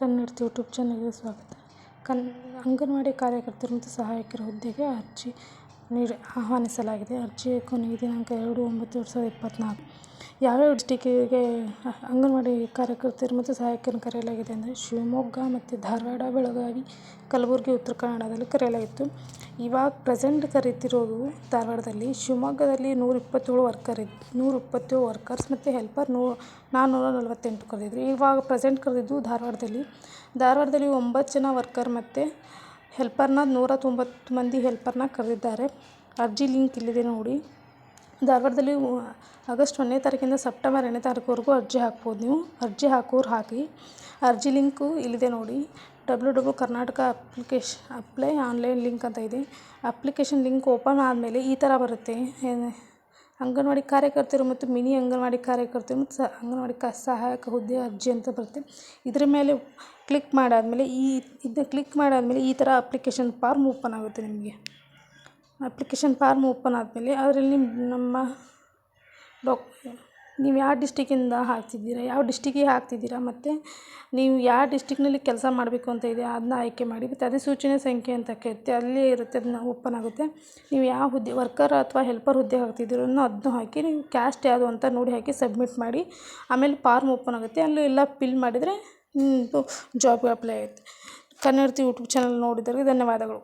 ಕನ್ನಡತಿ YouTube ಚಾನಲ್ಗೆ ಸ್ವಾಗತ. ಕನ್, ಅಂಗನವಾಡಿ ಕಾರ್ಯಕರ್ತರು ಮತ್ತು ಸಹಾಯಕರ ಹುದ್ದೆಗೆ ಅರ್ಜಿ ನೀಡಿ, ಆಹ್ವಾನಿಸಲಾಗಿದೆ. ಅರ್ಜಿಯ ಕೊನೆಯ ದಿನಾಂಕ ಎರಡು ಒಂಬತ್ತು ಎರಡು ಸಾವಿರದ ಇಪ್ಪತ್ತ್ನಾಲ್ಕು ಯಾವ್ಯಾವ ಡಿಸ್ಟಿಕ್ಕಿಗೆ ಅಂಗನವಾಡಿ ಕಾರ್ಯಕರ್ತರು ಮತ್ತು ಸಹಾಯಕರನ್ನು ಕರೆಯಲಾಗಿದೆ ಅಂದರೆ ಶಿವಮೊಗ್ಗ ಮತ್ತು ಧಾರವಾಡ ಬೆಳಗಾವಿ, ಕಲಬುರಗಿ, ಉತ್ತರ ಕನ್ನಡದಲ್ಲಿ ಕರೆಯಲಾಗಿತ್ತು ಇವಾಗ ಪ್ರೆಸೆಂಟ್ ಕರೀತಿರೋದು ಧಾರವಾಡದಲ್ಲಿ. ಶಿವಮೊಗ್ಗದಲ್ಲಿ ನೂರ ಇಪ್ಪತ್ತೇಳು ವರ್ಕರ್ ಇದ್ದು ನೂರ ಇಪ್ಪತ್ತೇಳು ವರ್ಕರ್ಸ್ ಮತ್ತು ಹೆಲ್ಪರ್ ನೂ, ನಾನ್ನೂರ ನಲವತ್ತೆಂಟು ಕರೆದಿದ್ರು. ಇವಾಗ ಪ್ರೆಸೆಂಟ್ ಕರೆದಿದ್ದು ಧಾರವಾಡದಲ್ಲಿ. ಧಾರವಾಡದಲ್ಲಿ ಒಂಬತ್ತು ಜನ ವರ್ಕರ್ ಮತ್ತು ಹೆಲ್ಪರ್ನ ನೂರ ತೊಂಬತ್ತು ಮಂದಿ ಹೆಲ್ಪರ್ನ ಕರೆದಿದ್ದಾರೆ. ಅರ್ಜಿ ಲಿಂಕ್ ಇಲ್ಲಿದೆ ನೋಡಿ. ಧಾರವಾಡದಲ್ಲಿ ಆಗಸ್ಟ್ ಒಂದನೇ ತಾರೀಕಿಂದ ಸೆಪ್ಟೆಂಬರ್ ಎರಡನೇ ತಾರೀಕುವರೆಗೂ ಅರ್ಜಿ ಹಾಕ್ಬೋದು ನೀವು. ಅರ್ಜಿ ಹಾಕೋರು ಹಾಕಿ. ಅರ್ಜಿ ಲಿಂಕು ಇಲ್ಲಿದೆ ನೋಡಿ. W W Karnataka application, apply online link ಅಂತ ಇದೆ. ಅಪ್ಲಿಕೇಶನ್ ಲಿಂಕ್ ಓಪನ್ ಆದಮೇಲೆ ಈ ಥರ ಬರುತ್ತೆ. ಅಂಗನವಾಡಿ ಕಾರ್ಯಕರ್ತರು ಮತ್ತು ಮಿನಿ ಅಂಗನವಾಡಿ ಕಾರ್ಯಕರ್ತರು ಮತ್ತು ಸ, ಅಂಗನವಾಡಿ ಕ, ಸಹಾಯಕ ಹುದ್ದೆ ಅರ್ಜಿ ಅಂತ ಬರುತ್ತೆ. ಇದರ ಮೇಲೆ ಕ್ಲಿಕ್ ಮಾಡಾದಮೇಲೆ ಈ, ಇದನ್ನ ಕ್ಲಿಕ್ ಮಾಡಾದಮೇಲೆ ಈ ಥರ ಅಪ್ಲಿಕೇಶನ್ ಫಾರ್ಮ್ ಓಪನ್ ಆಗುತ್ತೆ ನಿಮಗೆ. ಅಪ್ಲಿಕೇಶನ್ ಫಾರ್ಮ್ ಓಪನ್ ಆದಮೇಲೆ ಅದರಲ್ಲಿ ನಿಮ್ಮ ನಮ್ಮ ಡಾಕ್, ನೀವು ಯಾವ ಡಿಸ್ಟಿಕ್ಕಿಂದ ಹಾಕ್ತಿದ್ದೀರಾ, ಯಾವ ಡಿಸ್ಟಿಕ್ಕಿಗೆ ಹಾಕ್ತಿದ್ದೀರಾ, ಮತ್ತು ನೀವು ಯಾವ ಡಿಸ್ಟಿಕ್ನಲ್ಲಿ ಕೆಲಸ ಮಾಡಬೇಕು ಅಂತ ಇದೆ, ಅದನ್ನ ಆಯ್ಕೆ ಮಾಡಿ, ಮತ್ತು ಸೂಚನೆ ಸಂಖ್ಯೆ ಅಂತ ಕೇಳುತ್ತೆ ಅಲ್ಲಿ ಇರುತ್ತೆ, ಅದನ್ನ ಓಪನ್ ಆಗುತ್ತೆ. ನೀವು ಯಾವ ಹುದ್ದೆ, ವರ್ಕರ್ ಅಥವಾ ಹೆಲ್ಪರ್ ಹುದ್ದೆ ಹಾಕ್ತಿದ್ದೀರೋ ಅದನ್ನು ಹಾಕಿ, ನೀವು ಕ್ಯಾಸ್ಟ್ ಯಾವುದು ಅಂತ ನೋಡಿ ಹಾಕಿ ಸಬ್ಮಿಟ್ ಮಾಡಿ, ಆಮೇಲೆ ಫಾರ್ಮ್ ಓಪನ್ ಆಗುತ್ತೆ, ಅಲ್ಲೂ ಎಲ್ಲ ಫಿಲ್ ಮಾಡಿದರೆ ಜಾಬ್ಗೆ ಅಪ್ಲೈ ಆಗುತ್ತೆ. ಕನ್ನಡತಿ ಯೂಟ್ಯೂಬ್ ಚಾನಲ್ ನೋಡಿದ್ದರಿಗೆ ಧನ್ಯವಾದಗಳು.